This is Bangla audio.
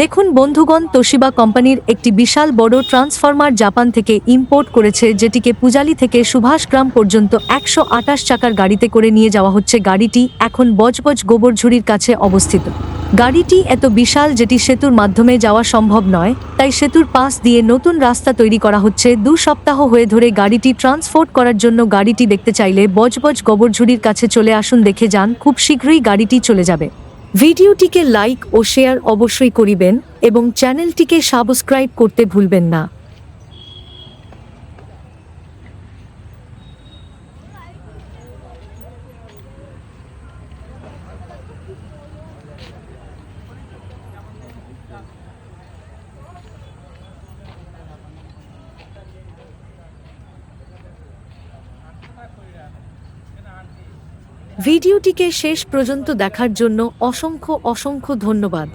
দেখুন, বন্ধুগণ, তোশিবা কোম্পানির একটি বিশাল বড় ট্রান্সফরমার জাপান থেকে ইম্পোর্ট করেছে, যেটিকে পূজালি থেকে সুভাষগ্রাম পর্যন্ত একশো আটাশ চাকার গাড়িতে করে নিয়ে যাওয়া হচ্ছে। গাড়িটি এখন বজবজ গোবরঝুড়ির কাছে অবস্থিত। গাড়িটি এত বিশাল যেটি সেতুর মাধ্যমে যাওয়া সম্ভব নয়, তাই সেতুর পাশ দিয়ে নতুন রাস্তা তৈরি করা হচ্ছে। দু সপ্তাহ হয়ে ধরে গাড়িটি ট্রান্সপোর্ট করার জন্য গাড়িটি দেখতে চাইলে বজবজ গোবরঝুড়ির কাছে চলে আসুন, দেখে যান, খুব শীঘ্রই গাড়িটি চলে যাবে। ভিডিওটিকে লাইক ও শেয়ার অবশ্যই করিবেন এবং চ্যানেলটিকে সাবস্ক্রাইব করতে ভুলবেন না। ভিডিওটিকে শেষ পর্যন্ত দেখার জন্য অসংখ্য অসংখ্য ধন্যবাদ।